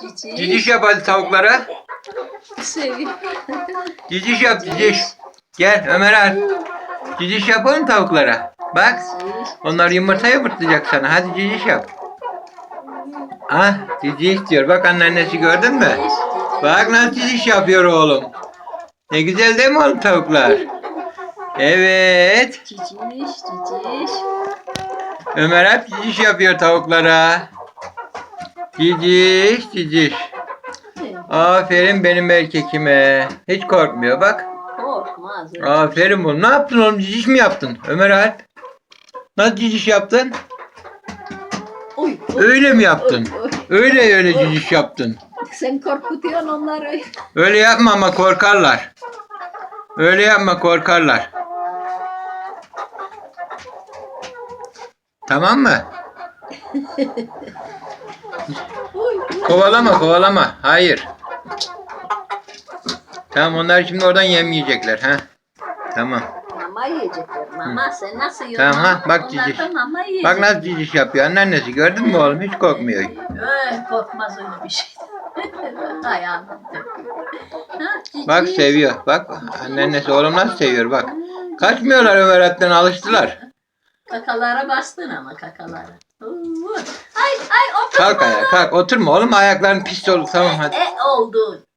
Cici. Ciciş yap hadi tavuklara. Seviyor. Ciciş yap ciciş. Gel Ömer al. Ciciş yapalım tavuklara. Bak. Onlar yumurta yumurtlayacak sana. Hadi ciciş yap. Ah ciciş diyor. Bak anneannesi gördün mü? Bak nasıl ciciş yapıyor oğlum. Ne güzel değil mi oğlum tavuklar? Evet. Ciciş, ciciş. Ömer hep ciciş yapıyor tavuklara. Ciciş ciciş. Aferin benim erkekime. Hiç korkmuyor bak. Korkmaz. Aferin oğlum. Ne yaptın oğlum? Ciciş mi yaptın? Ömer Alp. Nasıl ciciş yaptın? Uy, uy. Öyle mi yaptın? Oy, oy. Öyle öyle ciciş yaptın. Sen korkutuyorsun onları. Öyle yapma ama korkarlar. Öyle yapma korkarlar. Tamam mı? Kovalama kovalama. Hayır. Tamam onlar şimdi oradan yem yiyecekler. ha. Tamam. Mama yiyecekler. Mama sen nasıl yiyorsun? Tamam, ha, bak Onlar ciciş. mama yiyecek. Bak nasıl ciciş yapıyor. Anneannesi gördün mü oğlum? Hiç korkmuyor. Öh, korkmaz öyle bir şey. Ayağını. Bak seviyor. Bak anneannesi oğlum nasıl seviyor bak. Kaçmıyorlar Ömer alıştılar. Kakalara bastın ama kakalara. Ay ay otur. Kalk ayağa kalk. Oturma oğlum ayakların pis oldu. Tamam hadi. E oldu.